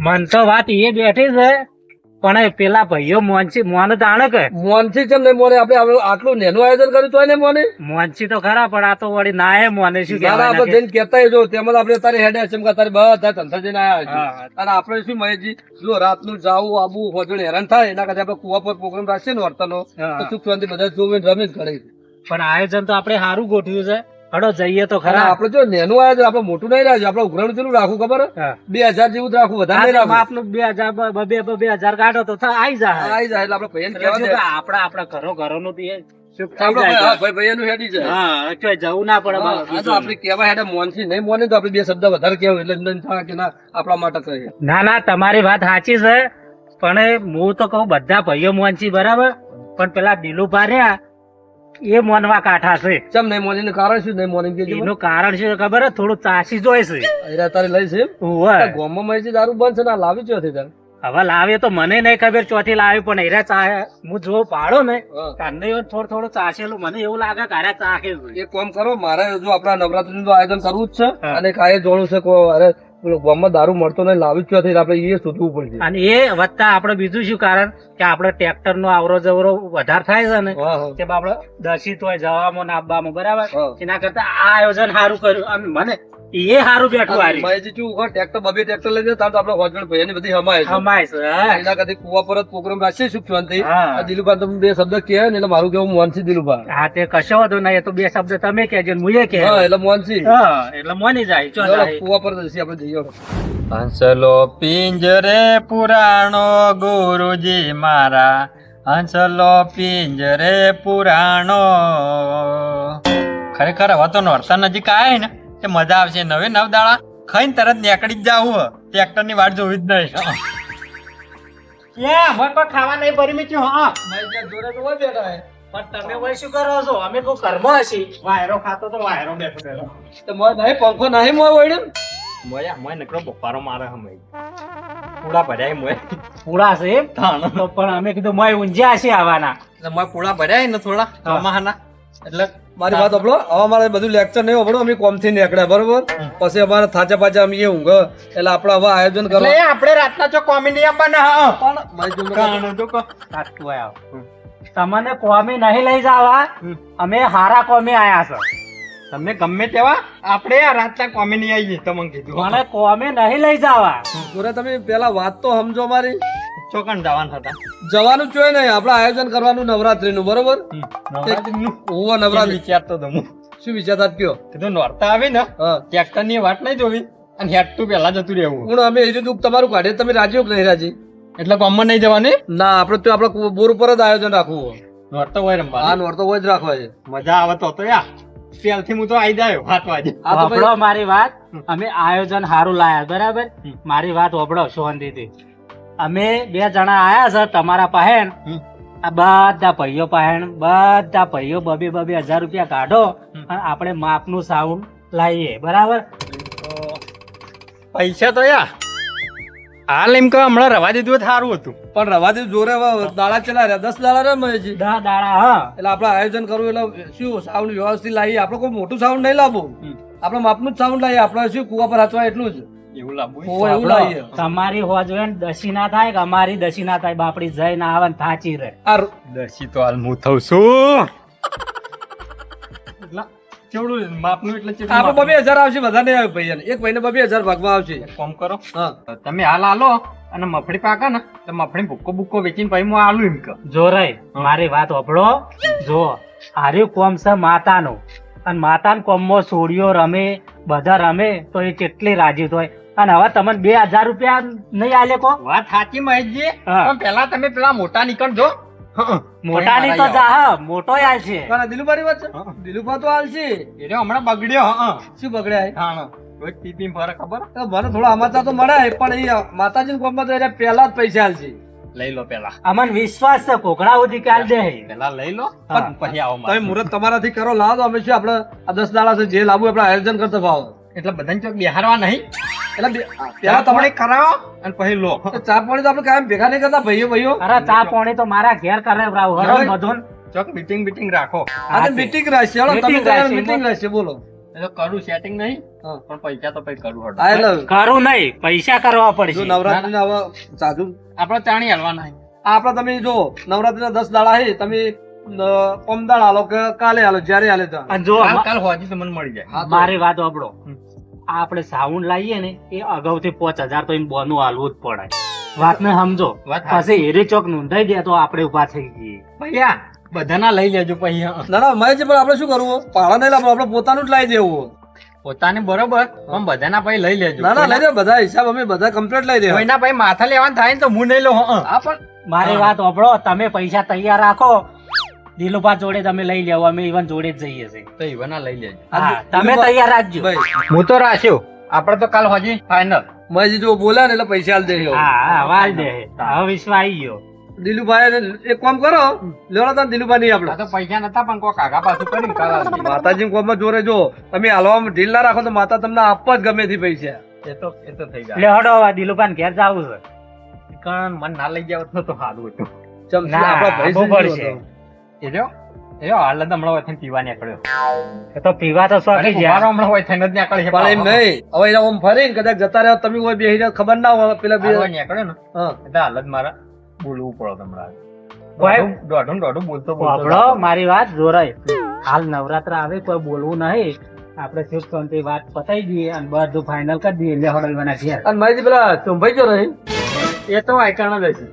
મન તો વાત એ બેઠી છે પણ પેલા ભાઈઓ મોનસી મોન જાણે કે. મોનસી કેમ ને મોને આપણે આટલું નેનું આયોજન કર્યું તોય ને મોને? મોનસી તો ખરા પણ આ તો વળી ના હે મોને શું કહેવાય આપણે જઈને કહેતા જો તેમાં આપણે તારે હેડે છે કે તારે બધા ધંધા જઈને આયા હા. છે અને આપણે શું મહેશજી જો રાતનું જાવું આબુ હોજણ હેરાન થાય એના કરતા આપણે કુવા પર પ્રોગ્રામ રાખશે ને વર્તનો તો સુખ શાંતિ બધા જોવે રમે જ કરે પણ આયોજન તો આપણે સારું ગોઠવ્યું છે. હડો જઈએ તો ખરા. આપડે જો નેનું આવ્યા છે આપડે મોટું નહીં રાખ્યું આપડે ઉઘરાણું કેટલું રાખવું ખબર? બે હજાર જેવું રાખવું વધારે નહીં રાખવું આપનું બે હજાર બે બે બે હજાર કાઢો તો આઈ જાય આઈ જાય એટલે આપડે ઘરો નું બી ભાઈ ભાઈઓનું હેડી જાય. હા ચોય જવું ના પડે હા, બસ. આ તો આપણે કહેવા હેડે મોનથી નહીં મોને તો આપણે બે શબ્દ વધારે કહેવું એટલે એમને એમ થાય કે ના આપણા માટે કહીએ. ના ના તમારી વાત સાચી છે પણ હું તો કઉ બધા ભાઈઓ મોનસી બરાબર પણ પેલા દિલુભા રહ્યા એ મોનવા કાંઠા છે ચમ નહીં મોની કારણ શું નહીં મોની કેજો એનું કારણ છે ખબર? થોડું ચાસી જોઈ છે તારે લઈ છે એમ? ઉવ્વ. આ ગોમમાં દારૂ બંધ છે ને લાવી લાવી ચોથી તારે હવે લાવે તો મને નહીં ખબર ચોથી લાવી પણ એરા ચા હું જો પાડો ને. કાંદે થોડું થોડું ચાસેલું મને એવું લાગે કે અરે ચાખે છે. એક કામ કરો મારે જો આપણા નવરાત્રી નું આયોજન કરવું જ છે અને કાય જોડું છે કો અરે ગામમાં દારૂ મળતો નહીં લાવી જ ચોથી આપણે એ શોધવું પડશે. અને એ વધતા આપણે બીજું શું કારણ? કે આપણે ટ્રેક્ટર નો આવરો જવરો વધારે થાય છે ને કે આપણે દસિત હોય જવામાં ને આવવામાં બરાબર? એના કરતા આ આયોજન સારું કર્યું. અને મને એ સારું બેઠું હારી મહેશજી શું ઉઘાડ ટ્રેક્ટર બબે ટ્રેક્ટર લઈ તાર તો આપણે હોસ્પિટલ ભાઈની બધી હમાય છે. હમાય છે એના કદી કુવા પર જ પ્રોગ્રામ રાખીએ શું શાંતિ દિલુભા તમે બે શબ્દ કહે ને એટલે મારું કેવું મોનસી દિલુભા હા તે કશો વાંધો ના એ તો બે શબ્દ તમે કહેજો ને હું એ કહે હા એટલે મોનસી હા એટલે મોની જાય ચો જાય. કુવા પર જઈએ આપણે જઈએ હંસલો પિંજરે પુરાણો ગુરુજી મારા. હંસલો પિંજરે પુરાણો. ખરેખર હવે તો નોરતા નજીક આવે ને. તે મજા આવશે. નવે નવ દાડા ખાઈને તરત નીકળી જ જાવું ટ્રેક્ટરની વાટ જોવી જ નહીં ખાવા નહીં પડી મીઠું, હા. જોડે તો હોય હે. પણ તમે વળી શું કરો છો? અમે કોઈ ઘરમાં હશી. વાયરો ખાતો તો વાયરો બેઠો બેઠો. તો મોય નહીં પંખો નહીં મોય વળે ને? મોય નકરો બપારો મારે હમે પૂળા ભર્યા મોય. પૂળા છે એમ? તો પણ અમે કીધું મોય ઊંઝ્યા છે આવવાના એટલે મોય પૂળા ભર્યા ને થોડા. એટલે મારી વાત આપણો હવે અમારે બધું લેક્ચર નહીં સાંભળો અમે કોમથી નીકળ્યા બરોબર? પછી અમારે થાચા પાછા અમે ઊંઘ. એટલે આપણે હવે આયોજન કરો આપણે રાતના જો કોમેડી આપવાના પણ આવ. તમને કોમી નહીં લઈ જવા. અમે હારા કોમી આયા છો. તમને ગમે તેવા આપણે આ રાતના કોમેડી આવી જઈએ તમને કીધું. મને કોમી નહીં લઈ જવા. પૂરા તમે પેલા વાત તો સમજો મારી. ચોકન જવાના હતા. જવાનું જ જોઈએ નહીં આપણે આયોજન કરવાનું નવરાત્રીનું બરોબર? નવરાત્રીનું. ઓવો નવરાત્રી. વિચારતો હું? શું વિચારતા કયો? કીધું નોરતા આવે ને ટ્રેક્ટરની વાટ નહીં જોવી અને હેડ તું પેલા જતું રહેવું. પણ અમે એ દુઃખ તમારું કાઢીએ તમે રાજી નહીં રાજી? એટલે ગામમાં નહીં જવાની? ના આપણે તો આપણે બોર ઉપર જ આયોજન રાખવું હોય. નોરતો હોય રમવા હા નોરતો હોય જ રાખવા છે. મજા આવે તો તો યાર. પેલથી હું તો આવી જાય વાત વાજે તો ભાઈ મારી વાત. અમે આયોજન સારું લાયા બરાબર? મારી વાત હોભળો શાંતિથી અમે બે જણા આયા છે તમારા પાસે આ બધા ભાઈઓ પાસે બધા ભાઈઓ બબે બબે હજાર રૂપિયા કાઢો અને આપણે માપનું સાઉન્ડ લાવીએ. બરાબર? પૈસા તો યા. હાલ એમ કે હમણાં રવા દીધું સારું હતું. પણ રવાથી જોરે હવે દાડા ચલા રહ્યા? દસ દાડા રે મહેશજી દા દાડા હા. એટલે આપણે આયોજન કરવું એટલે શું સાઉન્ડ વ્યવસ્થિત લાવીએ? આપણે કોઈ મોટું સાઉન્ડ નહીં લાવવું. આપણે માપનું જ સાઉન્ડ લાવીએ. આપણે શું કુવા પર હાચવા એટલું જ. એવું લાંબુ હોય એવું લાવીએ તમારી હોજવે દસી ના થાય કે અમારી દસી ના થાય બાપડી જઈ ના આવે ને થાચી રહે. આ દસી તો હાલ હું થઉં છું. કેવડું માપનું એટલે કેટલું આપણે બબે હજાર આવશે બધા આવે ભાઈ એક ભાઈને બબે હજાર ભાગમાં આવશે. એક કરો. હા. તમે હાલ આલો અને મફળી પાકે ને તો મફળી ભૂક્કો બુક્કો વેચીને પછી હું આલું એમ કે જો રે મારી વાત હોભળો. જો આર્યું કોમ છે માતાનું. અને માતાના કોમમાં સોડિયો રમે બધા રમે તો એ કેટલી રાજી થાય અને હવે તમને બે હજાર રૂપિયા નહીં આલે કો? વાત સાચી મહેશજી પણ પેલા તમે પેલા મોટા નીકળજો. તો જા મોટો આલ છે કોના દિલુભાની વાત છે? દિલુભા તો હાલશે એ રહ્યો હમણાં બગડ્યો શું બગડ્યા હા રોજ ટીપી ફરે ખબર? મને થોડા સમાચાર તો મળે પણ એ માતાજીના કોમમાં તો એને પેલા જ પૈસા હાલશે લઈ લો પેલા. અમને વિશ્વાસ છે કોકડા સુધી કાલ દે પેલા લઈ લો પછી આવો તમે મુહૂર્ત તમારાથી કરો લાવો તો અમે શું આપણે આ દસ દાડા છે જે લાવવું આપણે આયોજન કરતા ભાવ એટલે બધાને ચોક બિહારવા નહીં. એટલે પેલા તમારે કરાવો. અને પછી લો. ચા પાણી તો આપણે કાયમ ભેગા નહીં કરતા ભાઈઓ ભાઈઓ. અરે ચા પાણી તો મારા ઘેર કરે રાવ હરો હવે- બધું ચોક મીટિંગ મીટિંગ રાખો. આ મીટિંગ રાખશે હળો, તમે Meeting મીટિંગ રાખશે બોલો. એ તો કરું સેટિંગ નહીં પણ પૈસા તો પછી કરું હળો. એટલે કરું નહીં પૈસા કરવા પડશે. નવરાત્રી હવે સાધુ આપણે ચાણી હલવા નહીં આપડે તમે જો નવરાત્રી ના દસ દાડા છે તમે પમદાળ આલો કે કાલે આલો જ્યારે આલે તો. જો કાલ કાલ હોજી તમને મળી જાય. મારે વાત આપડો આપણે સાઉન્ડ લાવીએ ને એ અગાઉથી પાંચ હજાર તો એમ બોનું હાલવું જ પડે. વાત ને સમજો. પછી એરી ચોક નોંધાઈ દે તો આપણે ઊભા થઈ જઈએ. ભૈયા. બધાના લઈ લેજો પછી હા. ના ના મહેશજી પણ આપણે શું કરવું? પાડા નહીં લાવવું આપણે પોતાનું જ લાવી દેવું. પોતાને બરોબર પણ બધાના પછી લઈ લેજો. ના ના લઈ દે બધા હિસાબ અમે બધા કમ્પ્લીટ લઈ દે એના પછી માથા લેવાનું થાય ને તો હું નહીં લઉં હા પણ મારી વાત સાંભળો તમે પૈસા તૈયાર રાખો. દિલુભા જોડે તમે લઈ લેવો અમે ઈવન જોડે જ જઈએ છે તો ઈવન લઈ લેજો. હા તમે તૈયાર રાખજો. હું તો રાખ્યો. આપણે તો કાલ હોજી ફાઈનલ મજી જો બોલા ને એટલે પૈસા આલ દે હા હા વાલ દે. હવે વિશ્વ આવી ગયો. દિલુભાઈ એક કામ કરો. લેવડો તાર દિલુભાઈ નહીં આ આપણે તો પૈસા નતા પણ કોઈ કાકા પાછું કરી કાલ માતાજી કોમ જોરે જો તમે હાલવામાં ઢીલ ના રાખો તો માતા તમને આપવા જ ગમે થી પૈસા. એ તો એ તો થઈ જાય. હડો હવે દિલુભાઈ ઘેર જાવું છે. કારણ મન ના લઈ જાવ તો સારું હતું. ચમ આપણા ભાઈ પડશે. એ જો એ હાલ તો હમણાં વચ્ચે પીવા નીકળ્યો. એ તો પીવા તો શોખી કુમારો હમણાં હોય થઈને જ નીકળે છે પણ એમ નહીં. હવે એના ઓમ ફરીને કદાચ જતા રહ્યો તમે કોઈ બેહી ખબર ના હોય પેલા બે નીકળ્યો ને. હા. એટલે હાલ જ મારે બોલવું પડે તમારે મારી વાત જોરાય. હાલ નવરાત્ર આવે કોઈ બોલવું નહીં. આપણે સુખ શાંતિ વાત પતાઈ દઈએ અને બધું ફાઇનલ કરી દઈએ. એટલે હોટલ ઘેર. અને મારી પેલા ચંભાઈ જો રહી એ તો આઈકણ જ હશે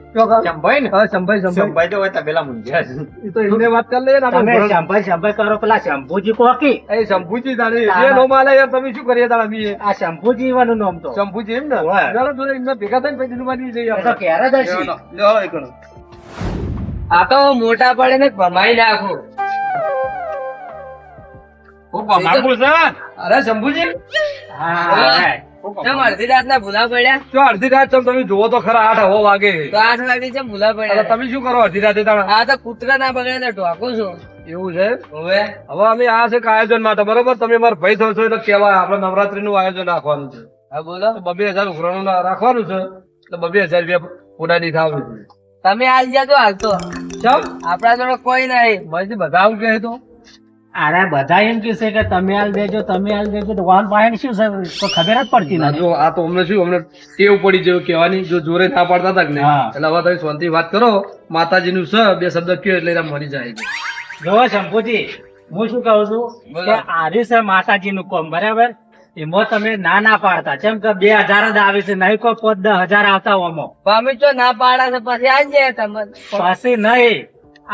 સંભાઈ ને? હા સંભાઈ ચંપાઈ તો હોય તબેલા મૂંઝ્યા છે એ તો એમને વાત કરી લઈએ તમે સંભાઈ શંભાઈ શંભાઈ કરો પેલા શંભુજી કોકી એ શંભુજી તારે એ નો. માલે યાર તમે શું કરીએ તારા બી આ શંભુજી વાનું નામ તો. શંભુજી એમ ને? ચાલો તો એમને ભેગા થઈને પછી દિલુભાઈ જઈએ એ તો આપણે. ક્યારે લો મિનિટ. આ તો મોટા પડે ને ભમાઈ નાખું. ખૂબ અમારું સર અરે શંભુજી? હા, અડધી ભૂલા પડ્યા? જો અડધી રાત તમે જોવો તો ખરા આઠ હો વાગે. તો આઠ વાગે છે ભૂલા પડ્યા. તમે શું કરો અડધી રાતે તાણા? આ તો કૂતરા ના બગડે તો ઢોકું છું. એવું છે? હવે? હવે અમે આ છે આયોજન માટે બરોબર? તમે મારા ભાઈ છો એટલે કેવાય આપણે નવરાત્રી નું આયોજન રાખવાનું છે. હા બોલો. બબે હજાર ઉઘરાણું રાખવાનું છે એટલે બબે હજાર રૂપિયા પૂરા થાવ તમે હાલ જાજો હાલ તો. આપડા જોડે કોઈ નહીં. માહિતી બધા આવું કહે તો. અરે બધા એમ કે છે કે તમે હાલ દેજો તમે હાલ દેજો તો વાહન પાસે શું છે? તો ખબર જ પડતી ના, નથી. જો આ તો અમને શું અમને ટેવ પડી જેવું કહેવાની જો જોરે ના પાડતા હતા ને એટલે હવે તમે શાંતિ વાત કરો. માતાજીનું છે બે શબ્દ કયો એટલે એના મરી જાય છે. જો શંભુજી હું શું કહું છું. કે આજે છે માતાજી નું કોમ બરાબર? એમાં તમે ના ના પાડતા. જેમ કે બે હજાર જ આવે છે નહીં કોઈ પાંચ દસ હજાર આવતા ઓમાં પામી તો ના પાડા છે પછી આવી જાય તમને. પછી નહીં.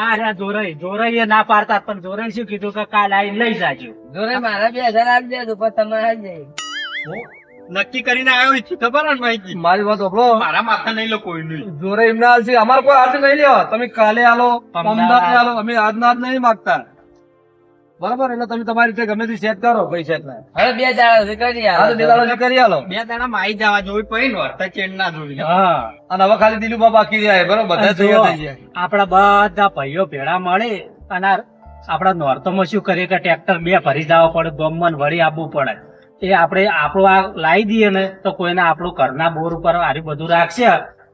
આ રહ્યા જોરાઈ. જોરાઈ એ ના પાડતા પણ જોરાઈ શું કીધું કે કાલ આવીને લઈ જાજો. જોરાઈ મારા બે હજાર આજ જાય પણ તમે આજ જાય નક્કી કરીને આવ્યો છું ખબર ને માહિતી? મારી વાત સાંભળો. મારા માથા નહીં લો કોઈ નહીં. જોરાઈ એમના હાલ છે. અમારે કોઈ હાથ નહીં લેવા તમે કાલે આલો અમદાવાદ આલો. અમે આજના આજ નહીં માગતા. બરાબર એટલે તમે તમારી રીતે ગમે તે સેટ કરો પૈસા એટલા હવે બે દાડા કરી તો બે દાડા કરી આલો. બે દાડા માં આવી જવા જોઈ પછી નોરતા ચેડ ના જોઈ હા અને હવે ખાલી દિલુબા બાકી જાય બરોબર બધા થઈ જાય આપણા બધા ભાઈઓ ભેળા મળે અને આપડા આપણા નોર્તમાં શું કરીએ કે ટ્રેક્ટર બે ભરી જવા પડે ગમન વળી આપવું પડે. એ આપણે આપણું આ લાવી દઈએ ને તો કોઈને આપણું ઘરના બોર ઉપર આરી બધું રાખશે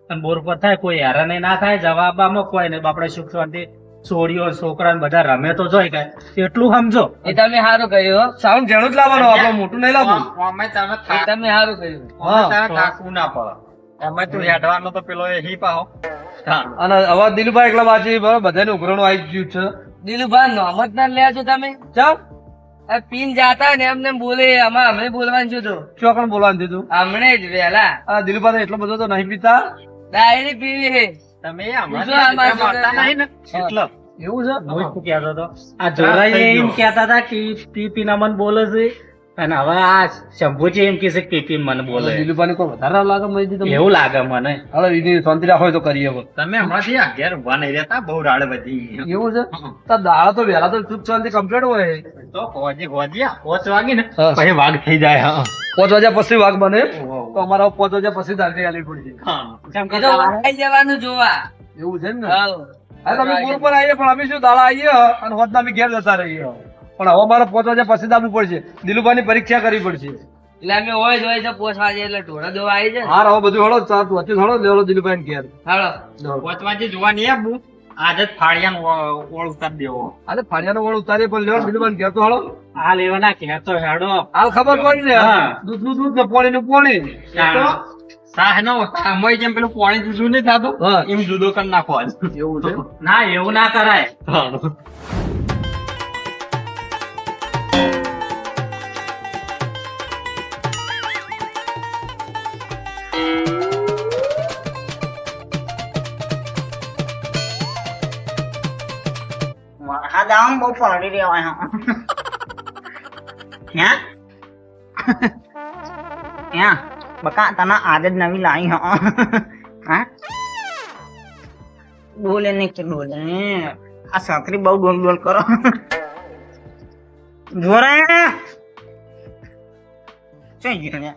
અને બોર ઉપર થાય કોઈ હેરાન ના થાય જવાબમાં કોઈ નહીં આપણે સુખ શાંતિ છોડીઓ છોકરા બધા રમે તો જોઈ કે એટલું સમજો. એ તમે સારું કહ્યું સાઉન્ડ જેણું જ લાવવાનો આપણે મોટું નહીં લાવવું અમે તમે તમે સારું કહ્યું થાકવું ના પડે. અમે તું હેડવાનો તો પેલો એ હી પાહો અને હવે દિલુભાઈ એકલા બાજી બરોબર? બધાને ઉઘરણું આવી ગયું છે. દિલુભાઈ નોમત ના લે છો તમે. ચાલ પીન જાતા ને એમને બોલે આમાં હમણે બોલવાનું છું તો. ચોકણ બોલવાનું દીધું હમણે જ વેલા. દિલભાઈ દિલુભાઈ એટલો બધો તો નહીં પીતા. ડાયરી પીવી છે. તમે નહીં ને? એટલે. એવું છે? હું શું કહેતો હતો. આ જોરાઈ એમ કહેતા હતા કે પીપી ના મને બોલે છે. અને હવે આ શંભુજી એમ કે છે કે પીપી મને બોલે. દિલીપાની કોઈ વધારે લાગે મને તમને એવું લાગે મને. હવે એની શાંતિ રાખો હોય તો કરીએ હવે. તમે હમણાંથી અગિયાર ઊભા નહીં રહેતા બહુ રાડ બધી એવું છે? તો દાળ તો વહેલા તો ચૂપ શાંતિ કમ્પ્લીટ હોય. તો હોજી હોજી પોચ વાગી ને. પછી વાઘ થઈ જાય હા. પોચ વાગ્યા પછી વાઘ બને. તો અમારા પોચ વાગ્યા પછી દાંડી આલી પડશે હા. કેમ કે તો વળાઈ જવાનું જોવા. એવું છે ને. હા. તમે પૂર પર આવીએ પણ અમે શું દાળ આવીએ અને હોદના અમે ઘેર જતા રહીએ. પણ હવે મારે પાંચ વાગ્યા પછી દાબવું પડશે. દિલુભાઈની પરીક્ષા કરવી પડશે. એટલે અમે હોય જ હોય તો પોસ વાગે એટલે ઢોળા દોવા આવી છે હા હવે બધું હળો ચાર વચ્ચે હળો લેવડો દિલુભાઈ ઘેર. હાલો દોડો. વાગે જોવા નહીં આવવું આજે ફાળિયાનો ઓળ ઉતારી દેવો. અરે ફાળિયાનો વળ ઉતારી પણ લેવા બિલકુલ કહેતો હાલો આ લેવાના કહેતો હેડો. હાલ ખબર પડી ને હા. દૂધનું દૂધ ને પાણી નું પાણી. સાહ નો આમાં જેમ પેલું પાણી જુદું નહીં થતું એમ જુદો કરી નાખો એવું ના એવું ના કરાય. હા દામ બહુ પડી રહ્યો હોય હે ક્યાં બકા તને આદત નવી લાવી હો હા બોલે ને કે બોલે આ છોકરી બહુ ડોલ ડોલ કરો જોરે ચઈ ગયો ને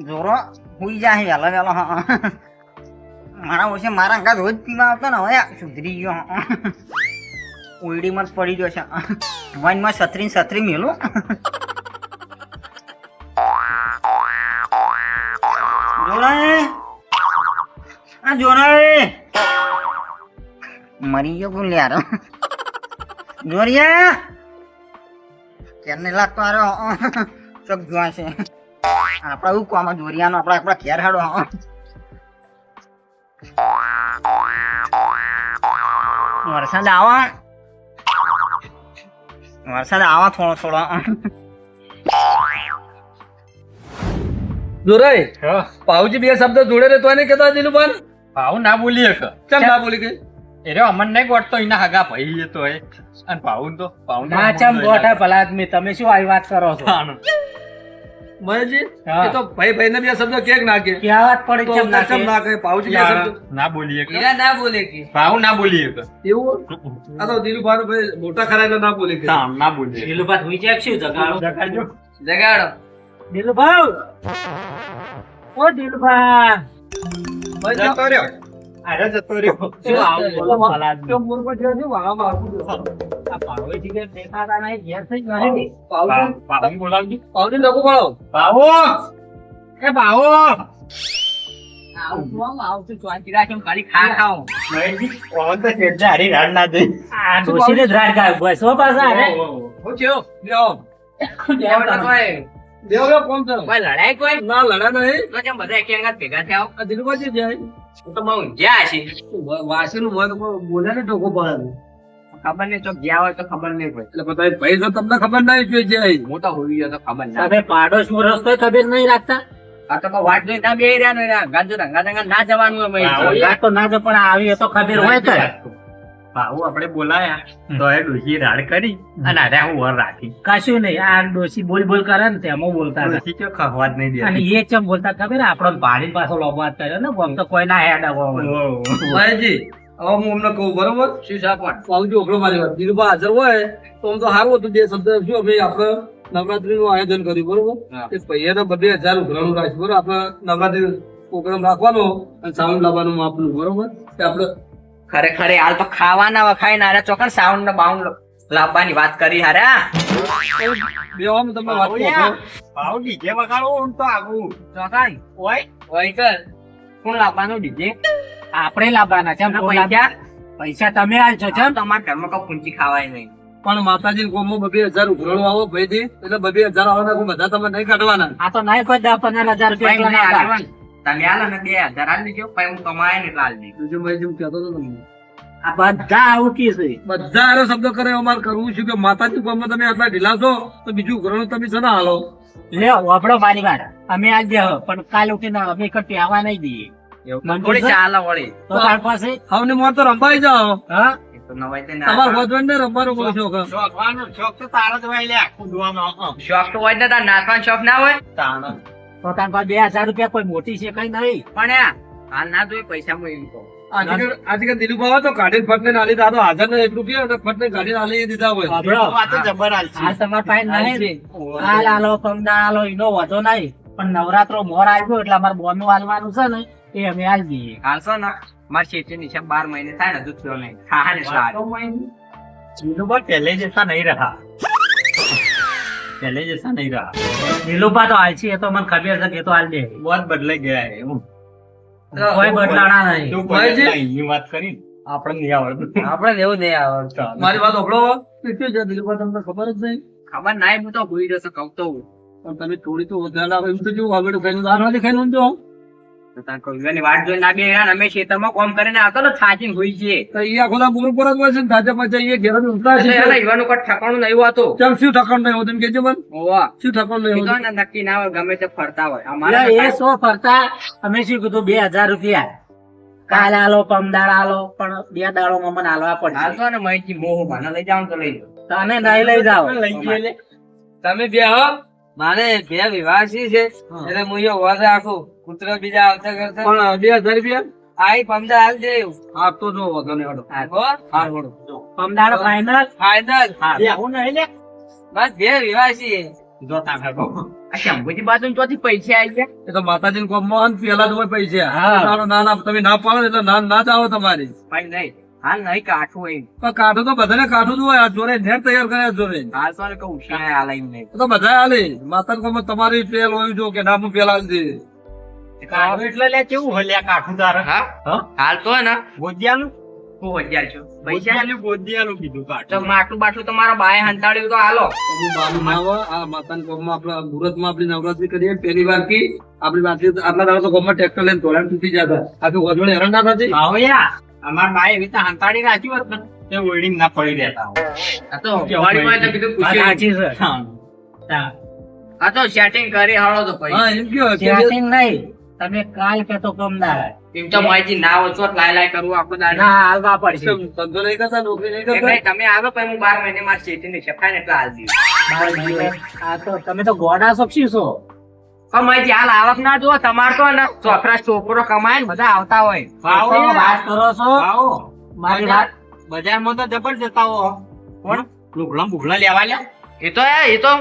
જોરો હુઈ જાય વેલો વેલો હા મારા વર્ષે મારા અંગાત રોજ પીવા આવતો ને, હવે સુધરી ગયો. ઓલડીમાં પડી ગયો છે. વાઇનમાં સતરી સતરી મેલું. જોરાય આ જોરાય મરી ગયો જોરિયા. કેરને લાગતો આરો ચોક જોવા છે. આપડા એવું કોમાં, જોરિયાનો આપડા આપડા ઘેર હાડો. વરસાદ આવા વરસાદ આવા થોડો થોડો જોરાય પાઉજી બે શબ્દ જોડે રે તો એને કેતા દિલુબાન ભાવ ના બોલી હક ચમ ના બોલી ગઈ? એ રહ્યો અમન ને ગોટતો એના હગા ભાઈ એ તો એ. અને ભાઉન તો ભાઉન ના ચમ ગોઠા ભલા આદમી તમે શું આવી વાત કરો છો. મહેશજી એ તો ભાઈ ભાઈ ને બે શબ્દ કેક નાખે? ક્યાં વાત પડી તો ચમ ના ચમ કે? ના કહે પાઉજી બે શબ્દ. ના બોલી હક ના બોલે કે. ભાવ ના બોલી હક એવું? આ તો દિલુભાઈ ભાઈ મોટા ખરા એટલે ના બોલી ગઈ તાણ, ના બોલી હક. દિલુભા જાય શું જગાડો? જગાડજો. જગાડો. દિલુભા ઓ દિલુભા જતો રહ્યો. અરે જતો રહ્યો. શું આવું બોલો? કેમ ને કે આવું તો ના ડોશીને જ રાડ કાઢ તો કોઈ? ના લડા નહીં. તો બધા એકી ભેગા થયા દિલુભાઈ જાય હું તો છે વાસીનું મોં તો બોલે ને ઢોકો પાડે. ખબર નહીં તો ગયા હોય તો ખબર નહીં હોય એટલે બધા ભાઈ તો તમને ખબર નહીં જોઈ જાય. હું તો હોઈ ગયો તો ખબર ના તમે નો રસ્તો ખબર નહીં રાખતા. આ તો વાત જોઈ ના બે રહ્યા ને ગાજો રંગા રંગા ના જવાનું હોય તો ના જ પણ આવી તો ખબર હોય તો. ભાવો આપણે બોલાયા. તો એ ડોસી રાડ કરી અને અરે હું વર રાખી. કશું નહીં આ ડોસી બોલ બોલ કરે ને તેમાં બોલતા નથી કે ખવાત નહીં દે. અને એ ચમ બોલતા ખબર આપણો પાણી પાછો લોબાત કર્યો ને આમ તો કોઈ ના હેડ આવો. ભાઈજી હવે હું અમને કહું બરોબર? શું છે પણ પાવજી ઓગળો મારી વાત. દિલુભા હાજર હોય તો આમ તો સારું હતું જે શબ્દ. શું ભાઈ આપણે નવરાત્રી નું આયોજન કર્યું બરોબર? હા. એ પૈયા તો બધે હજાર ઉઘરાણું રાખ્યું બરોબર? આપણે નવરાત્રી પ્રોગ્રામ રાખવાનો અને સાઉન્ડ લાવવાનું આપનું બરોબર? કે આપણે ખરેખર હાલ તો ખાવાના વખાઈ ના ચોકન સાઉન્ડ ને બાઉન્ડ લાવવાની વાત કરી હારે બેવામાં તમને વાત કહું છું. જે વગાડો આમ તો આવું. ચોકન ઓય ઓય કર કોણ લાવવાનો ડીજે? આપણે લાવવાના લાવ- પૈસા. પૈસા તમે આલશો છો તમારા ઘરમાં કોઈ પૂંચી ખાવાય નહીં. પણ માતાજી ગોમો બબે હજાર ઉઘરડો આવો ભાઈજી. એટલે બબે હજાર આવવાના કોઈ બધા તમે નહીં કાઢવાના. આ તો નહીં કોઈ દસ પંદર હજાર રૂપિયા ભાઈ તમે આલો ને બે હજાર આલી દેજો પછી હું કમાય ને લાલ દઈશ. બીજું મેં જેમ કહેતો હતો તમને. આ બધા આવું કે છે. બધા આરો શબ્દ કરે અમારે કરવું છે કે માતાજી કોમમાં તમે આટલા ઢીલા છો તો બીજું ઉઘરાણું તમે છે ને હાલો લે વાપડો મારી વાત. અમે આજ જાવ પણ કાલ ઉઠીને અમે કટી આવવા નહીં દઈએ થોડી છે? વળી તો તાર પાસે આવને મોર તો રંભાઈ જાવ હા તમાર તો નવાઈ તો ના તમારે થાય. હોજવણ ને રમવાનો બહુ શોખ શોખ તો તારો જ હોય લ્યા કૂદવામાં હં. શોખ તો હોય ને તાર નાચવાનો શોખ ના હોય તાણ. તો તાર પાસે બે હજાર રૂપિયા કોઈ મોટી છે કઈ નહીં પણ આ હાલ ના જોઈએ પૈસા હું એમ કહું આજકાલ તો કાઢીને ફટને નાલી દાદો હાજર ને એક રૂપિયા અને ફટને કાઢીને નાલી દીધા હોય. આ તો જબર આલસી. હાલ તમારા પાસે નહીં હાલ આલો પમદા આલો એનો વધો નહીં પણ નવરાત્રો મોર આવ્યો એટલે અમારે બોનું હાલવાનું છે ને એ અમે હાલ દઈએ હાલશો ને? મારા શેઠી ની છે બાર મહિને થાય ને દૂધ થયો નહીં હા ને સારું. પહેલે જતા નહીં રહ્યા. પહેલે જૈસા નહીં રહા નીલુભા તો આલસી એ તો મને ખબર છે કે તો આલ દે. બહુ બદલાઈ ગયા હે કોઈ બદલાણા નહીં. તું કોઈ વાત કરી આપણે નહીં આવડતું. આપણે એવું નહીં આવડતું. મારી વાત ઓપડો કેટલું છે નીલુભા તમને ખબર જ નહીં? ખબર ના હું તો ભૂલી જશે કહું તો પણ તમે થોડી તો વધારે લાવો એમ તો જો આગળ ખાઈને દાર નથી ખાઈને ઊંધો. તો તાર કવિવાની વાટ જોઈને ના બે અમે ખેતરમાં કામ કરીને આવતો ને થાચીને હોઈ છીએ તો એ આખો દાડો બોર પર જ હોય છે ને પાછા એ ઘેર જ ઊંઘતા એટલે હશે. એને ઠકાણું નહીં હોતું. કેમ શું ઠકાણ નહીં હોતું એમ કહેજો મને. શું ઠકાણ નહીં હોતું? નક્કી ના હોય ગમે તે ફરતા હોય. અમારા એ સો ફરતા. અમે શું કીધું બે હજાર રૂપિયા. કાલ આલો પમદાળ આલો પણ બે દાડો મને હાલવા પડશે. હાલતો ને મોહ મને લઈ જાવ તો લઈ જાવ તને નહીં લઈ લે. તમે બે હો. મારે બે વિવાસી છે. એટલે હું અહીંયા વાદે રાખું કૂતરો બીજા આવતા કરતા. પણ બે હજાર રૂપિયા? આઈ પમદા હાલ દે હા તો જો વાંધો નહીં હેડો. હો હેડો. પમદાળ ફાઈનલ ફાઈનલ હા. હું નહીં લે. બસ બે વિવાસી જો તાર ખબર. બાજુ ચોથી પૈસા આવી ગયા? એ તો માતાજી ને કોમ પેલા જ હોય પૈસા. હા. ના ના તમે ના પાડો ને એટલે ના ના જ આવે તમારી. નહીં. હાલ નહીં કાઠું એ પણ કાઠું તો બધાને કાઠું જ હોય. આ જોડે નેટ તૈયાર કર્યા જોરે હાલ તો ને કહું ઉશી હાલ એમ તો બધા હાલે. માતર કો તમારી પેલ હોય જો કે નામ પેલ પેલા હાલજે. કાઢું એટલે લે કેવું હોય કાઠું તારે? હા? હાલ તો ને. ગોદિયાનું? હું છું. પૈસા? ગોદિયાનું કીધું તો કાઠું માટલું બાટલું તમારા બાય હંતાડ્યું તો હાલો. આ માતાના કોમમાં આપણા મુહૂર્તમાં આપણી નવરાત્રી કરીએ. પહેલી વાર કી આપણી પાસે આટલા દાડા તો કોમમાં ટ્રેક્ટર લઈને ધોળાને તૂટી જતા. આખી વજોડે હેરાન ના થતી અમાર બાએ એવી રીતે હંતાડી રાખ્યું હતું ને તે ઓરડીમાં ના પડી દેતા આ તો દિવાળીમાં તો કીધું પૂછી સાચી છે. હા. આ તો સેટિંગ કરી હાળો તો હા એમ કયો સેટિંગ નહીં. તમે કાલ કેતો પમદાળ એમ તો માજી ના ઓછો લાય લાય કરવું આખો દાડો. ના આવવા પડશે. ધંધો નહીં કરતા નોકરી નહીં કરતા? તમે આવો પછી હું બાર મહિને માર સેટિંગ ને છપાય ને એટલે હાલ દઈશ. આ તો તમે તો ગોડા સક્ષી છો. માહિતી હાલ ના જુઓ તમારે તો ને છોકરો કમાય ને બધા આવતા હોય. વાત કરો છો? મારી વાત બજારમાં તો જબર જતા હો. કોણ? લુગડા બુગડા લેવા લ્યા. એ તો એ એ તો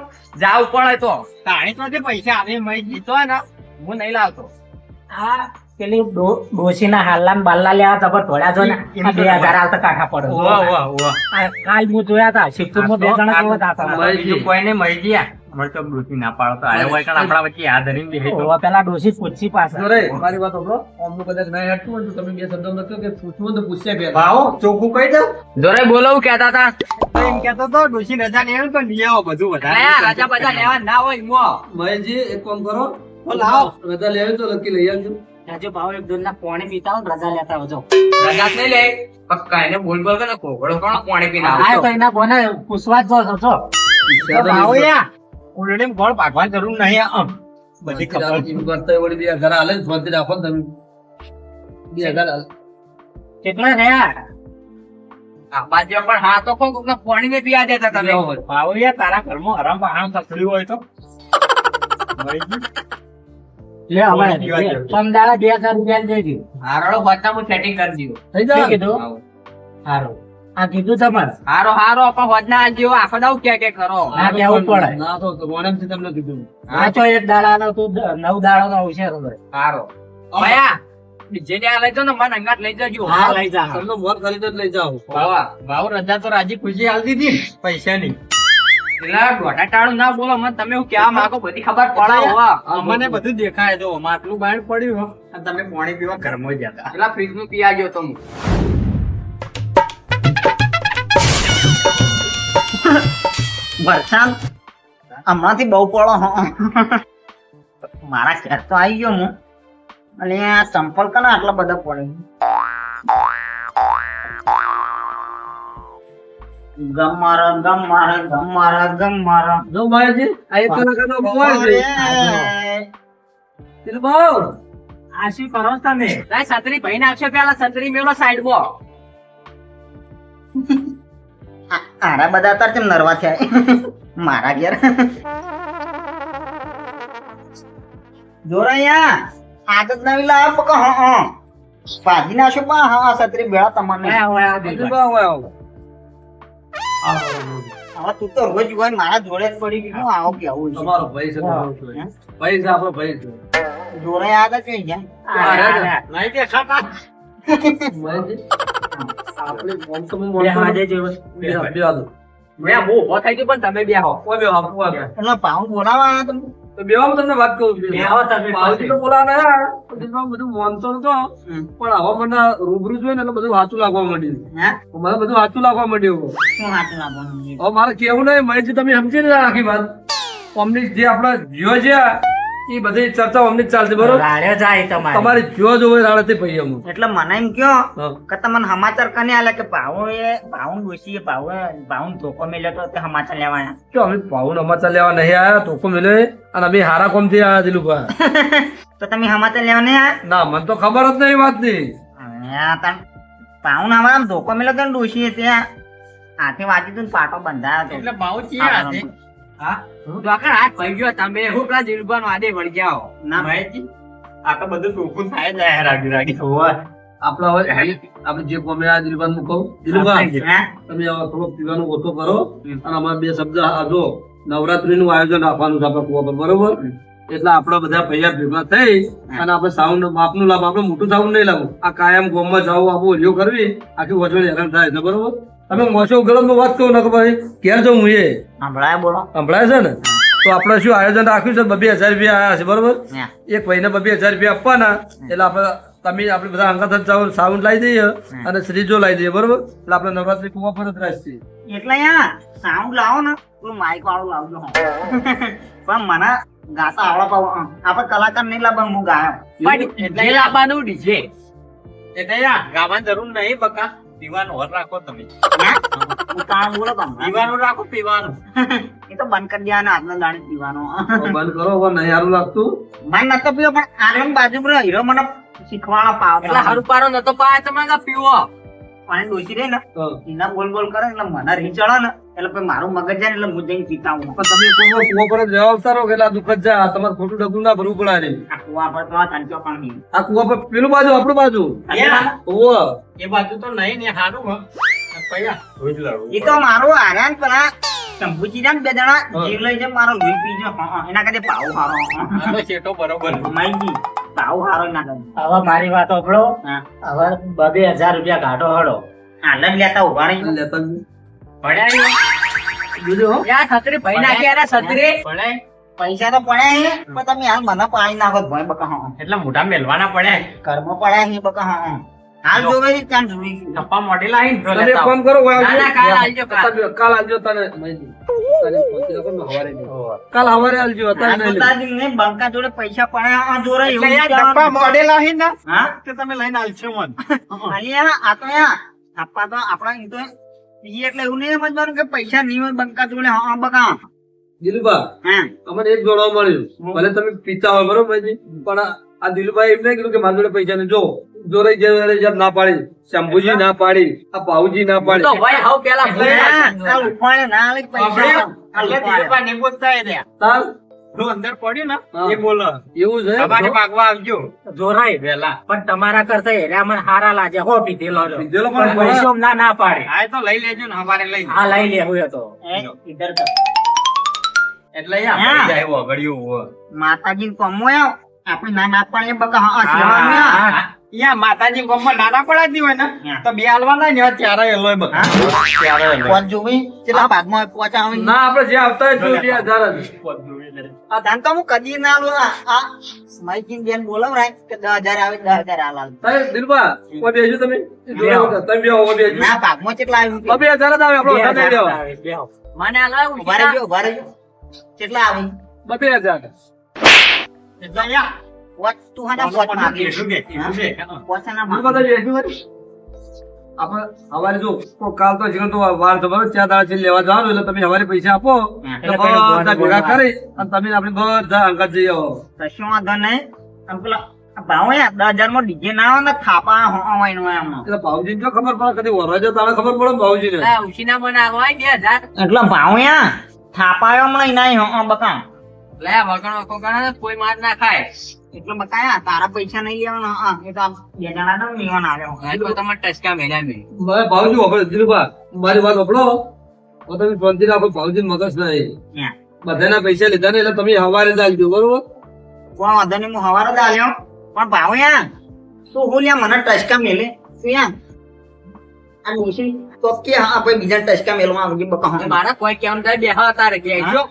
જાવ પડે તો. તાણી તો પૈસા આવે મય જીતો ને હું નહીં લાવતો. હા પેલી ડોસી ના હાલ્લા બાલ્લા લેવા તબર થોડા જો ને. બે હજાર આવતા કાઠા પડે કાલ હું જોયા હતા કોઈ માં બે જણા જોવા હતા. કોઈને મળી ગયા. અમારે તો ડોસી ના પાડો તો આયો હોય આપણા વચ્ચે યાદ ધરીને બેહી તો. પેલા ડોસી પૂછી. પાસે જો મારી વાત સાંભળો. આમનું કદાચ ના હેઠતું હોય તો તમે બે શબ્દો લખો કે પૂછવું તો પૂછ્યા પહેલા. ભાવો ચોખ્ખું કહી દઉં જોરે બોલાવું કેતા હતા. એમ કહેતો તો ડોસી રજા લેવી તો લઈ આવો બધું વધારે. આયા બધા લેવા? ના હોય મો મહેશજી, એક કામ કરો. લાવો. રજા લેવી તો લખી લઈ આવજો. રાજુ ભાવ એક દોન ના પાણી પીતા હોય રજા લેતા આવજો. રજા નહીં લે. પક્કા એને બોલ બોલ કરે કોગળો કોણ પાણી પીના આ તો એના કોને પૂછવા જ જો છો ભાવો યા. ઉલડીને ગોળ પાકવાની જરૂર નહીં આમ. બધી ખબર. કરતા વળી બે હજાર હાલે ફરતી રાખો ને તમે. બે હજાર હાલે. કેટલા રહ્યા આ પણ હા તો કોક કોકને પાણી ને પીવા દેતા તમે. તારા ઘરમાં હરામ બહામ તકડ્યું હોય તો. લે અમારે પાણી પીવા જેવું. પમદાડા બે હજાર રૂપિયા દેજો હારો હોતા હું સેટિંગ કરી દીધું. થઈ જાય કીધું આ કીધું તમારે? હારો હારો પણ હોજના આલજો આખો દાવ કે કે કરો ના કેવું પડે? ના તો મોડમથી તમને કીધું. આ તો એક દાડા નો તું નવ દાડા નો અવસર હોય હારો ભયા બીજે આ લઈ જાઓ ને મને અંગાત લઈ જજો. હા લઈ જા તમને મોત કરી તો લઈ જાઓ. ભાવા ભાવ રજા તો રાજી ખુશી હાલ દીધી ને પૈસાની પેલા ટાળું ના બોલો મને તમે હું કેવા માંગો બધી ખબર પડે અમને બધું દેખાય જો આટલું બહાર પડ્યું અને તમે પાણી પીવા ઘરમાં જ હતા. પેલા ફ્રીજનું પીવા ગયો તો હું. વરસાદ? હમણાંથી બહુ પડો હો. મારા ઘર તો આવી ગયો હું. અને આ ચંપલ કના આટલા બધા પડે ગમ મારા ગમ મારા ગમ મારા ગમ મારા. જો ભાઈજી આ એક કલાકારનો મોબાઈલ છે. દિલબાવ, આ શું કરો છો તમે સાતરી ભાઈ નાખશો પેલા છત્રી મેળો સાઈડમાં આ- આરા બધા અત્યારે કેમ નરવા થયા? મારા ઘેર. જોરાયા આદત નવી લાવ પકો હા હ. ભાજી નાખો પણ હા હા છત્રી ભેળા તમને. આ હોય આ દેખાય. દિલબાવ હોય આવો. હવે તું તો રોજ હોય મારા જોડે જ પડી ગયું આવો કેવું છે? તમારો ભાઈ છે ભાઈ. છે આપણો ભાઈ છે. જોરાયા આદત જોઈ જાય. નહીં દેખાતા આપણે મોમ તો મોમ બે તો- હાથે બે હાથ, મેં બહુ ઊભો થઈ ગયો પણ તમે બે હો. કોઈ બે હાથ, કોઈ બે હાથ. એટલે પાઉં બોલાવા તમે? તો બેવામાં તમને વાત કહું છું બેહો તમે બાવજી તો બોલાવે હા, બધું માનતો નતો હમ. પણ હવે મને રૂબરૂ જોઈને એટલે બધું સાચું લાગવા માંડ્યું. હે? મને બધું સાચું લાગવા માંડ્યું. શું હવે મારે કેવું નહીં મહેશજી તમે સમજી ને આખી વાત. અમની જે આપણા જીઓ છે એ બધી ચર્ચા અમને ચાલતી બરોબર? રાડ્યો જાય તમારે. તમારે જીઓ જોવે રાડે ભાઈ અમુક એટલે મને એમ કયો કે તમને સમાચાર કને આલે કે ભાવો એ ભાવું ડોશીએ ભાવો ભાવન ધોકો મેલ્યો તો તે સમાચાર લેવાના. કે અમે પાઉન સમાચાર લેવા નહીં આયા ધોકો મેલે અને અમે હારા કોમથી આયા દિલુભા તો તમે સમાચાર લેવા નહીં આયા? ના મને તો ખબર જ નહીં વાતની. પાઉન અમારા ધોકો મેલ્યો તો ને ડોશીએ ત્યાં. હાથે વાંચી તું ને પાટો બંધાયો એટલે ભાવ ચિયા હાથે? હા? ડોકર હાથ ભાઈ ગયો તમે હું પેલા દિલબાન વાદે વળી જાઓ ના મહેશજી, આ તો બધું ચોખ્ખું થાય જ જાય રાગી રાગી. આપડે હવે આપણે જે કોમે આ દિલુભા નું કહું દિલુભા તમે હવે થોડો પીવાનું ઓછો કરો. અને અમારે બે શબ્દ આ નવરાત્રી નું આયોજન રાખવાનું છે આપણા કુવા પર બરોબર? એટલે આપડે બધા ભૈયા ભેગા થઈ અને આપણે સાઉન્ડ માપનું લાભ આપણે મોટું સાઉન્ડ નહીં લાવું આ કાયમ ગોમમાં જવું આપણું ઓલિયો કરવી આખી વચોડી હેરાન થાય છે બરોબર? તમે મોસો ગલત વાત કહું ને કે ભાઈ ક્યારે જવું હું એ. સંભળાય બોલો. સંભળાય છે ને? તો આપણે શું આયોજન રાખ્યું છે? બબે હજાર રૂપિયા આવ્યા છે બરોબર. એક મહિને બબે હજાર રૂપિયા આપવાના. એટલે આપણે તમે આપણે બધા અંગત જ સાઉન્ડ લાવી દઈએ અને શ્રીજો લાવી દઈએ બરોબર? એટલે આપણે નવરાત્રી કુવા પર જ રાખીએ એટલે યા સાઉન્ડ લાવો ને પેલું માઇક વાળું લાવજો. પણ મને ગાતા આવડે પાવ આપણે કલાકાર નહીં લાવવાનું હું ગાયો. એટલે લાવવાનું ડીજે. એટલે યાર ગાવાની જરૂર નહીં બકા. પીવાનું હોર રાખો તમે. હે? હું કામ બોલો તમને પીવાનું રાખો પીવાનું. એ તો બંધ કરી દેવાના આજના દાડે પીવાનો. બંધ કરો હવે નહીં સારું લાગતું. મને નતો પીવો પણ આનંદ બાજુ હીરો મને શીખવાડો પાવ એટલે હારું પારો નતો પાય તમે પીવો. પાણી ડોસી રે ને એના બોલ બોલ કરે એટલે મને રીહ ને. એટલે મારું મગજ જાય એટલે હું જઈને પીતા પણ તમે કુવો કુવો પર જવાબ તારો કે આ દુઃખ જ જાય તમારે ખોટું ડગલું ના ભરવું પડે આ કુવા પર તો તંચો પણ આ કુવા પર પેલું બાજુ આપણું બાજુ? ઓવો એ બાજુ તો નહીં ને સારું હો. પૈયા. રોજ લાવું એ તો મારું આરામ પેલા શંભુજી ના બે જણા જીવ લઈ જાય મારો લોહી પીજો હા, હા. એના કરતા પાવ હારો. આ તો શેઠો બરોબર. માઈજી પાવ હારો ના હવે મારી વાત સાંભળો. હવે બબે હજાર રૂપિયા ઘાટો હડો. આનંદ લેતા ઊભા રહી. લેતા. ભણ્યા પૈસા તો પડ્યા છે પણ તમે હાલ મને પાણી નાખો ભાઈ બકા હા. એટલે મોઢા મેલવાના પડે. ઘરમાં પડ્યા છે બકા હા. હા. હાલ જોવે છે ત્યાં જોઈ ટપ્પા મોઢેલા આવીને તમે એક લેતા આવો. કામ કરો ના ના કાલ તને ને હવારે કાલ અત્યારે. તાજી બંકા જોડે પૈસા પડ્યા આ જોરે. ટપ્પા ને હા? તે તમે લઈને આવશો મને? અહીંયા આ તો યા આપવા તો આપણા તો એટલે એવું નહીં સમજવાનું કે પૈસા નહીં હોય બંકા જોડે. હા બકા. દિલુભા હા. અમને એક જોડવા મળ્યું. ભલે તમે પીતા હોય બરોબર પણ આ- દિલુભાઈ એમ નહીં કીધું કે મારા જોડે પૈસા જો જોરાઈ જાય જેમ ના પાડી. શંભુજી ના પાડી. આ પાઉજી ના તો પાડી ભાઈ હાવ પેલા ના લે પૈસા આ દિલુભા ને બોલતા રહ્યા. અંદર પડ્યું ને એ બોલો. એવું છે? તમારે માગવા આવજો. જોરાય. વેલા. પણ તમારા કરતા એરિયા મને હારા લાગે. હો પીધેલો. પીધેલો પણ પૈસો ના ના પાડે. આ તો લઈ લેજો ને અમારે લઈ હા લઈ લેવું હોય તો. એ, તો. એટલે હોવ. માતાજી કમો આવ આપણે ના ના પાડીએ બકા હા, યા. માતાજી ગોમમાં નાના પડાતી હોય ને તો બે હાલવાના ને ત્યારે એ બકા ત્યારે કોણ જોવી? કેટલા ભાગમાં પોચા આવી? ના આપણે જે આવતા હોય બે હજાર જ. આ ધાન તો હું કદી ના લો આ સ્માઈકિંગ બેન બોલાવરાય કે 10000 આવે 10000 હાલ હાલ. દિલબા દિલભા બેજો તમે. જોડે તમે બેહો, ઓય બેજો ના ભાગમાં કેટલા આવ્યું બે હજાર જ આવે આપણો બે વધારે. આવે, બેહો. મને આ ઊભા રહેજો ઊભા રહેજો. કેટલા આવી? બે હજાર. એટલે યા તું હવારે જો તો કાલ તો જીવન તો વાર તો ચાર દાડા લેવા જવાનું એટલે તમે હવારે પૈસા આપો. હા. એટલે બધા ભેગા કરી અને તમે આપણે બધા અંગત જઈ આવો. કશું વાંધો નહીં? પેલા ભાવ દસ હજારમાં ડીજે ના આવે ને હોયનું એમ એટલે ભાવજી જો ખબર પડે કદી વરાજો તારે ખબર પડે ભાવજી ને ઉશીના મને આગવાય બે હજાર. એટલે ભાવ થાપાયો હમણાં નહીં હા બકા. લે વગણ કોઈ માર ના ખાય. એટલે બકાયા તારા પૈસા નહીં લેવાના. હા એ તો બે જણા નો લેવાના આવ્યો હા, તો તમારે ટચકા મેળ્યા મેં? મારે ભાવજી વખત દિલુભા મારી વાત વપડો તો તમે શાંતિ રાખો ભાવજી મગજ નહીં બધાના પૈસા લીધા ને એટલે તમે હવારે જ બરોબર? કોણ વાંધો નહીં હું હવારે જ પણ ભાવ યા શું હું લ્યા મને ટચકા મેલે? શું યા આ ડોશી તો કે હા ભાઈ બીજા ટચકા મેલવા આવજે બકા? મારા કોઈ કેમ થાય બેહા તારે કે જો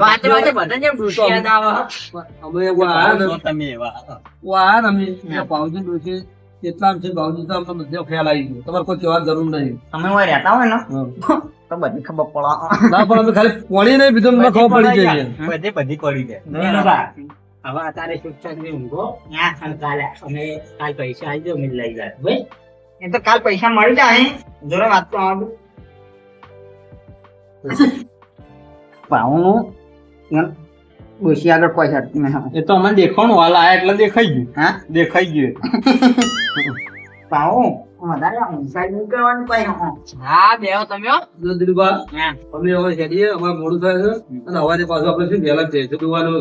વાતે વાતે બધા જેમ ડૂસી યાદ આવે. અમે એવું આયા ને તો તમે એવા હું આયા ને અમે ભાવજી ડોશી એટલા છે ભાવજી તો અમને બધો ખ્યાલ આવી ગયો. તમારે કોઈ કહેવાની જરૂર નહીં. તમે હોય રહેતા હોય ને તો બધી ખબર પડે. ના પણ અમે ખાલી પોણી નહીં બીજું અમને ખબર પડી જાય બધે બધી પડી જાય હવે અત્યારે શિક્ષકની ઊંઘો કાલે અમે કાલ પૈસા આવી જાવ લઈ જાય ભાઈ એ તો કાલ પૈસા મળી જાય. જોડે વાત તો આવે પાઉનું ડોશી આગળ પૈસા મેં એ તો અમે દેખાણું હાલ આ એટલે દેખાઈ ગયું. હા? દેખાઈ ગયું પાઉ વધારે ઊંચાઈ નહીં કરવાની કઈ હા. હા બેહો તમે જો દિલીપા, અમે હવે હેડીએ અમારે મોડું થાય છે. અને હવારે પાછું આપણે શું વહેલા જ જઈએ.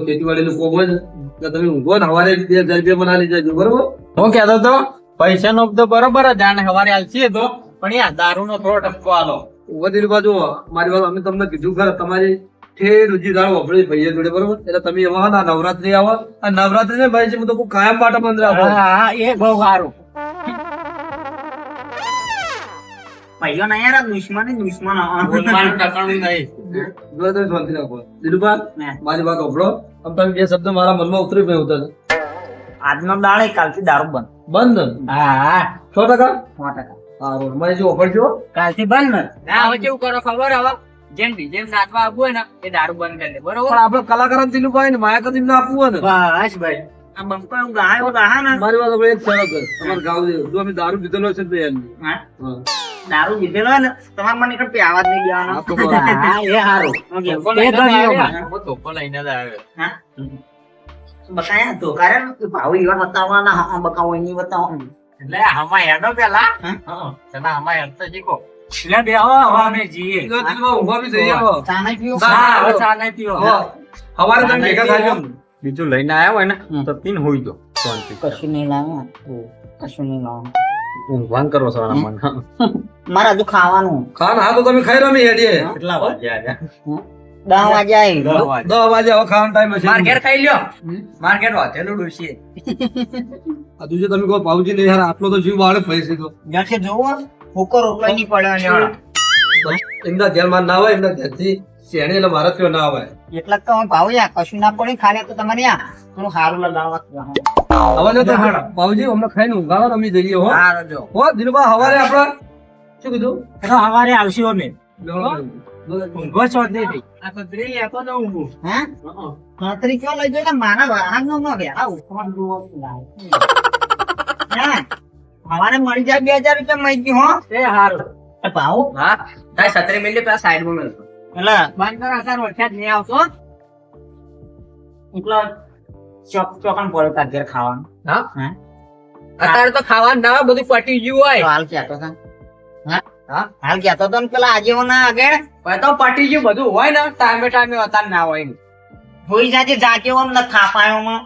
ખેતીવાડીનું કોમ હોય એટલે તમે ઊંઘો ને હવારે બે હજાર રૂપિયા મને જજો બરોબર? હું કહેતો તો પૈસા નો તો બરોબર જ આને સવારે આલશી તો. પણ યા દારૂ નો થોડો ટપકો આલો. ઊંઘો દિલીપા જુઓ મારી વાત અમે તમને કીધું ખરા તમારી ઠેર રુચિ દાળ વાપરી ભાઈએ જોડે બરોબર? એટલે તમે એવા ના નવરાત્રી આવો. આ નવરાત્રી ને ભાઈ છે હું તો કહું કાયમ માટે બંધ રાખો. હા હા એ બહુ સારું. ભાઈઓ ના યાર આ દુશ્મન દુશ્મન ટકાણું નહીં. જો તમે શાંતિ રાખો. દિલીપા મારી વાત આમ તમે બે શબ્દ મારા મનમાં ઉતરી ગયો ઉતર. આજનો દાળ કાલથી દારૂ બંધ. બંધ? હા સો ટકા? સો ટકા. સારું. મને જો ઓફર છો કાલથી બંધ. ને ના હવે કેવું કરો ખબર હવે? જેમ ડીજે નાચવા આપવું હોય ને એ દારૂ બંધ કરી દે. બરોબર? આપણે કલાકાર દિલીપા ને માયા કદી ના આપવું હોય ને? બસ ભાઈ. આ બંકો એવું ગાય એવું ગાહે ને. મારી વાત એક શરત છે ગાવ દે જો અમે દારૂ પીધેલો છે એમ. હા? દારૂ પીધેલો ને તમારે મને પ્યાવા જ નહીં દેવાનો. હા એ સારું એ તો જ નિયમ. આવે. હું. ધોકો લઈને જ આવ્યો હા? બકાયા તો કારણ કે ભાવ એવા બતાવવાના હા બકાવો એની બતાવો. એટલે આમાં હેડો પેલા? હા. પેલા આમાં હેડતો શીખો. એટલે બે હવે હવે જઈએ જો બી જઈ ચા નહીં પીવો? હા ચા નહીં પીવો. હો. તમે ભેગા થાજો. બીજું લઈને આવ્યો હોય ને તો પીન હોઈ દો શાંતિ કશું નહીં લાવે. કશું નહીં લાવે. ઊંઘવાન કરો છો મન. મારા હજુ ખાવાનું ખાન હા તો તમે ખાઈ રમી હેડીએ. કેટલા વાગ્યા આજે દસ વાગે આવી. દસ વાગે. હવે ખાવાનો ટાઈમ હશે. માર ઘેર ખાઈ લ્યો. માર ઘેર વાતેલું ડૂસી આ તું જે તમે કહો પાઉજી નહીં યાર આટલો તો જીવ બાળે પૈસે તો. જશે જોવો રોટલો નહીં પડ્યો એમના ધ્યાનમાં ના આવે એમના ધ્યાનથી શેણે એટલે મારા ત્યાં ના આવે એટલા તો હું ભાવ યા કશું ના પડે ખાલી તો તમારે યા થોડું સારું લગાવવા હવે ને તો પાઉજી અમને ખાઈને ઊંઘાવા અમે જઈએ હો. હા હો દિલબા હવારે આપડા શું કીધું? તો સવારે આવશું અમે? ઊંઘો છો જ આ તો ન ઊંઘું હે. ખાતરી કયો લઈ જાય મારા વાહન નો ગયા. જોવો હે. હવારે મળી જાય બે હજાર રૂપિયા મળી ગયું હો. એ સારું ભાવ. હા તારે સત્તરી મિનિટ પેલા સાઈડમાં મળતો એટલે બંધ કરો સર વરસાદ નહીં આવતો એટલે ચોક ચોકન પડે તાર ઘેર ખાવાનું. હા? હા? અત્યારે તો ખાવાનું ના હોય, બધું પટી ગયું હોય. હાલ કહેતો હતા હા? હા? હાલ કહેતો હતો ને પેલા આજે ના આગળ. પણ તો પટી ગયું બધું હોય ને ટાઈમે ટાઈમે અત્યારે ના હોય. ભૂલી જાજે જાજે ઓમ ન થાપાયો માં